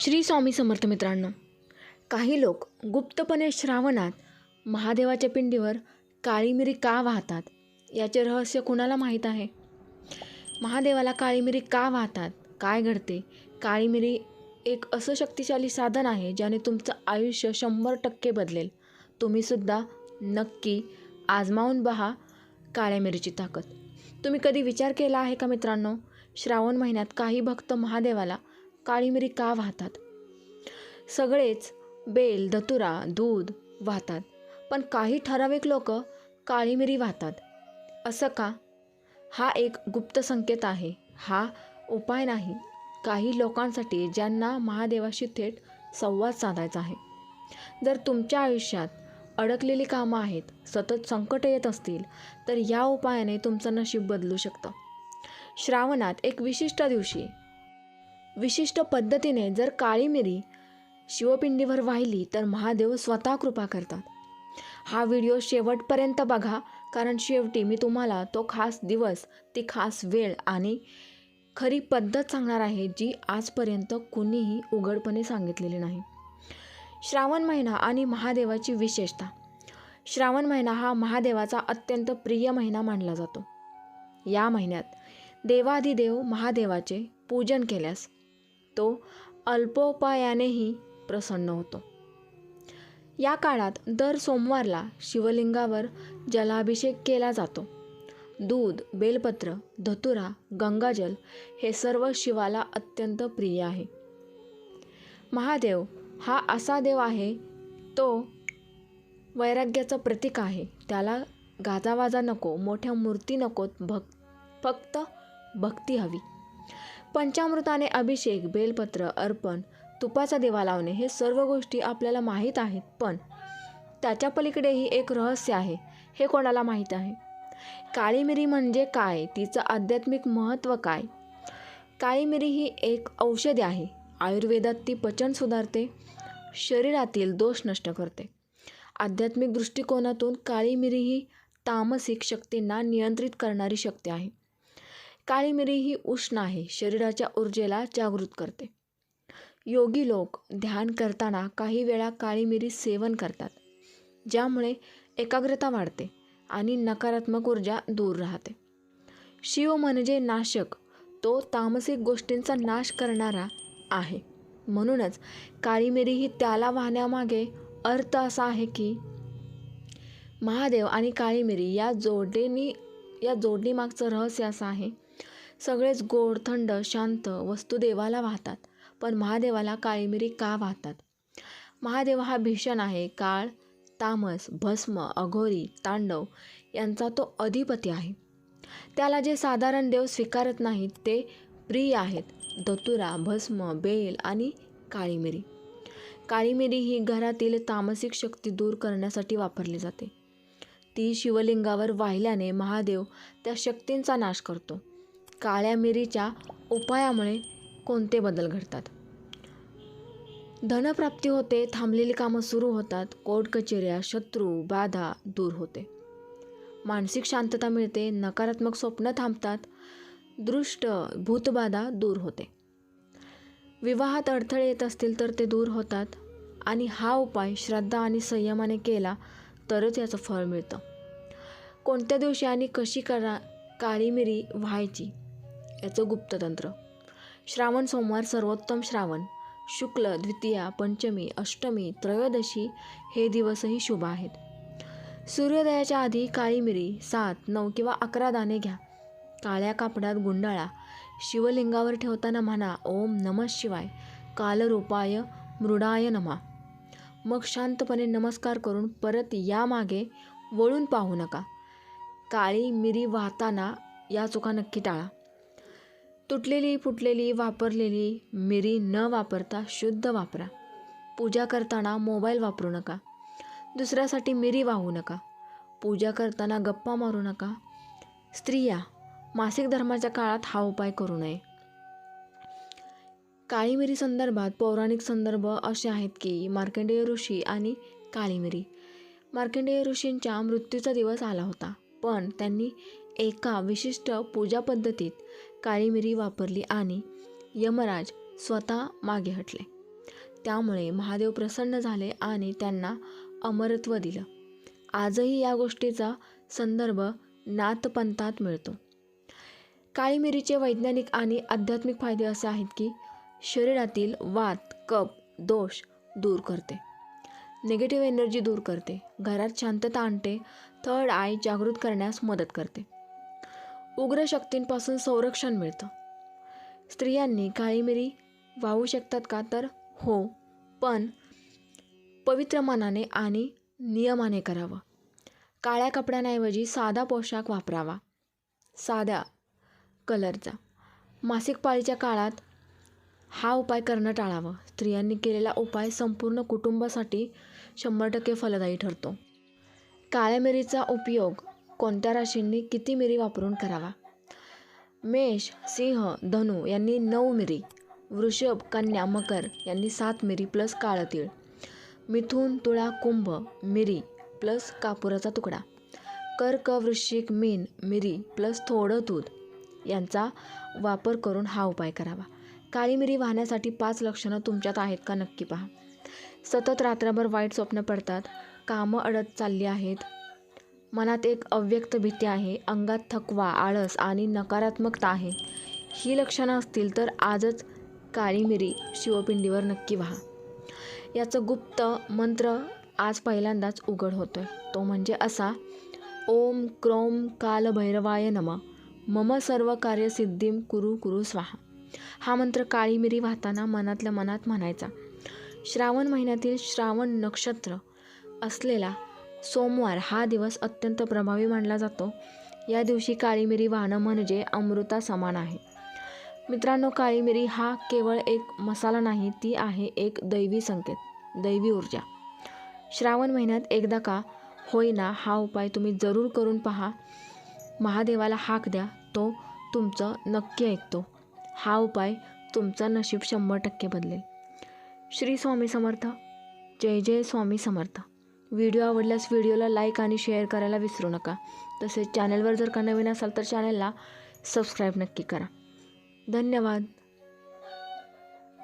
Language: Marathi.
श्री स्वामी समर्थ मित्रांनो काही लोक गुप्तपणे श्रावणात महादेवाच्या पिंडीवर काळी मिरी का वाहतात याचे रहस्य कुणाला माहीत आहे? महादेवाला काळी मिरी का वाहतात? काय घडते? काळी मिरी एक असं शक्तिशाली साधन आहे ज्याने तुमचं आयुष्य शंभर टक्के बदलेल. तुम्हीसुद्धा नक्की आजमावून पहा काळ्या मिरीची ताकद. तुम्ही कधी विचार केला आहे का मित्रांनो? श्रावण महिन्यात काही भक्त महादेवाला काळी मिरी का वाहतात? सगळेच बेल धतुरा दूध वाहतात. पण काही ठराविक लोक काळी मिरी वाहतात. असं का? हा एक गुप्त संकेत आहे. हा उपाय नाही. काही लोकांसाठी ज्यांना महादेवाशी थेट संवाद साधायचा आहे. जर तुमच्या आयुष्यात अडकलेली कामं आहेत सतत संकट येत असतील तर या उपायाने तुमचं नशीब बदलू शकतं. श्रावणात एक विशिष्ट दिवशी विशिष्ट पद्धतीने जर काळी मिरी शिवपिंडीवर वाहिली तर महादेव स्वतः कृपा करतात. हा व्हिडिओ शेवटपर्यंत बघा कारण शेवटी मी तुम्हाला तो खास दिवस ती खास वेळ आणि खरी पद्धत सांगणार आहे जी आजपर्यंत कुणीही उघडपणे सांगितलेली नाही. श्रावण महिना आणि महादेवाची विशेषता. श्रावण महिना हा महादेवाचा अत्यंत प्रिय महिना मानला जातो. या महिन्यात देवाधिदेव महादेवाचे पूजन केल्यास तो अल्पोपायानेही प्रसन्न होतो. या काळात दर सोमवारला शिवलिंगावर जलाभिषेक केला जातो. दूध बेलपत्र धतुरा गंगाजल हे सर्व शिवाला अत्यंत प्रिय आहे. महादेव हा असा देव आहे तो वैराग्याचं प्रतीक आहे. त्याला गाजावाजा नको मोठ्या मूर्ती नकोत भक् फक्त भक्ती हवी. पंचामृताने अभिषेक बेलपत्र अर्पण तुपाचा दिवा लावणे हे सर्व गोष्टी आपल्याला माहीत आहेत पण त्याच्या पलीकडेही एक रहस्य आहे हे कोणाला माहीत आहे? काळी मिरी म्हणजे काय? तिचं आध्यात्मिक महत्त्व काय? काळी मिरी ही एक औषधी आहे. आयुर्वेदात ती पचन सुधारते शरीरातील दोष नष्ट करते. आध्यात्मिक दृष्टिकोनातून काळी मिरी ही तामसिक शक्तींना नियंत्रित करणारी शक्ती आहे. काळी मिरी ही उष्ण आहे शरीराच्या ऊर्जेला जागृत करते. योगी लोक ध्यान करताना काही वेळा काळी मिरी सेवन करतात ज्यामुळे एकाग्रता वाढते आणि नकारात्मक ऊर्जा दूर राहते. शिव म्हणजे नाशक तो तामसिक गोष्टींचा नाश करणारा आहे. म्हणूनच काळी मिरी ही त्याला वाहण्यामागे अर्थ असा आहे की महादेव आणि काळी मिरी या जोडणी या जोडणीमागचं रहस्य असं आहे सगळेच गोड थंड शांत वस्तू देवाला वाहतात पण महादेवाला काळीमिरी का वाहतात? महादेव हा भीषण आहे काळ तामस भस्म अघोरी तांडव यांचा तो अधिपती आहे. त्याला जे साधारण देव स्वीकारत नाहीत ते प्रिय आहेत दतुरा भस्म बेल आणि काळीमिरी. काळीमिरी ही घरातील तामसिक शक्ती दूर करण्यासाठी वापरली जाते. ती शिवलिंगावर वाहिल्याने महादेव त्या शक्तींचा नाश करतो. काळ्या मिरीच्या उपायामुळे कोणते बदल घडतात? धनप्राप्ती होते थांबलेली कामं सुरू होतात कोर्ट कचेऱ्या शत्रू बाधा दूर होते. मानसिक शांतता मिळते नकारात्मक स्वप्न थांबतात दृष्ट भूतबाधा दूर होते. विवाहात अडथळे येत असतील तर ते दूर होतात आणि हा उपाय श्रद्धा आणि संयमाने केला तरच याचं फळ मिळतं. कोणत्या दिवशी आणि कशी करा काळी मिरी व्हायची? याचं गुप्ततंत्र. श्रावण सोमवार सर्वोत्तम श्रावण. शुक्ल द्वितीया पंचमी अष्टमी त्रयोदशी हे दिवसही शुभ आहेत. सूर्योदयाच्या आधी काळी मिरी सात नऊ किंवा अकरा दाणे घ्या. काळ्या कापडात गुंडाळा. शिवलिंगावर ठेवताना म्हणा ओम नमः शिवाय. कालरूपाय मृडाय नमा. मग शांतपणे नमस्कार करून परत यामागे वळून पाहू नका. काळी मिरी वाहताना या चुका नक्की टाळा. तुटलेली फुटलेली वापरलेली मिरी न वापरता शुद्ध वापरा. पूजा करताना मोबाईल वापरू नका. दुसऱ्यासाठी मिरी वाहू नका. पूजा करताना गप्पा मारू नका. स्त्रिया मासिक धर्माच्या काळात हा उपाय करू नये. काळी मिरी संदर्भात पौराणिक संदर्भ असे आहेत की मार्कंडेय ऋषी आणि काळी मिरी. मार्कंडेय ऋषींच्या मृत्यूचा दिवस आला होता पण त्यांनी एका विशिष्ट पूजा पद्धतीत काळी मिरी वापरली आणि यमराज स्वतः मागे हटले. त्यामुळे महादेव प्रसन्न झाले आणि त्यांना अमरत्व दिलं. आजही या गोष्टीचा संदर्भ नाथपंथात मिळतो. काळी मिरीचे वैज्ञानिक आणि आध्यात्मिक फायदे असे आहेत की शरीरातील वात कप दोष दूर करते. निगेटिव्ह एनर्जी दूर करते. घरात शांतता आणते. थर्ड आय जागृत करण्यास मदत करते. उग्र शक्तींपासून संरक्षण मिळतं. स्त्रियांनी काळी मिरी वाहू शकतात का? तर हो पण पवित्र मनाने आणि नियमाने करावं. काळ्या कपड्यांऐवजी साधा पोशाख वापरावा. साध्या कलरचा. मासिक पाळीच्या काळात हा उपाय करणं टाळावं. स्त्रियांनी केलेला उपाय संपूर्ण कुटुंबासाठी शंभर टक्के फलदायी ठरतो. काळ्या मिरीचा उपयोग कोणत्या राशींनी किती मिरी वापरून करावा? मेष सिंह धनु यांनी नऊ मिरी. वृषभ कन्या मकर यांनी सात मिरी प्लस काळं तीळ मिथून तुळा कुंभ मिरी प्लस कापुराचा तुकडा. कर्क वृश्चिक मीन मिरी प्लस थोडं दूध यांचा वापर करून हा उपाय करावा. काळी मिरी वाहण्यासाठी पाच लक्षणं तुमच्यात आहेत का नक्की पहा. सतत रात्रभर वाईट स्वप्न पडतात. कामं अडत चालली आहेत. मनात एक अव्यक्त भीती आहे अंगात थकवा आळस आणि नकारात्मकता आहे. ही लक्षणं असतील तर आजच काळी मिरी शिवपिंडीवर नक्की व्हा. याचं गुप्त मंत्र आज पहिल्यांदाच उघड होतोय. तो म्हणजे असा ओम क्रोम कालभैरवाय नम मम सर्व कार्यसिद्धीम कुरु कुरु स्वाहा. हा मंत्र काळी मिरी वाहताना मनातल्या मनात म्हणायचा श्रावण महिन्यातील श्रावण नक्षत्र असलेला सोमवार हा दिवस अत्यंत प्रभावी मानला जातो. या दिवशी काळी मिरी वाहणं म्हणजे अमृता समान आहे. मित्रांनो काळी मिरी हा केवळ एक मसाला नाही ती आहे एक दैवी संकेत दैवी ऊर्जा. श्रावण महिन्यात एकदा का होईना हा उपाय तुम्ही जरूर करून पहा. महादेवाला हाक द्या तो तुमचं नक्की ऐकतो. हा उपाय तुमचं नशीब शंभर टक्के बदलेल. श्री स्वामी समर्थ. जय जय स्वामी समर्थ. व्हिडिओ आवडल्यास व्हिडिओला लाईक आणि शेअर करायला विसरू नका. तसेच चॅनलवर जर का नवीन असाल तर चॅनलला सबस्क्राईब नक्की करा. धन्यवाद.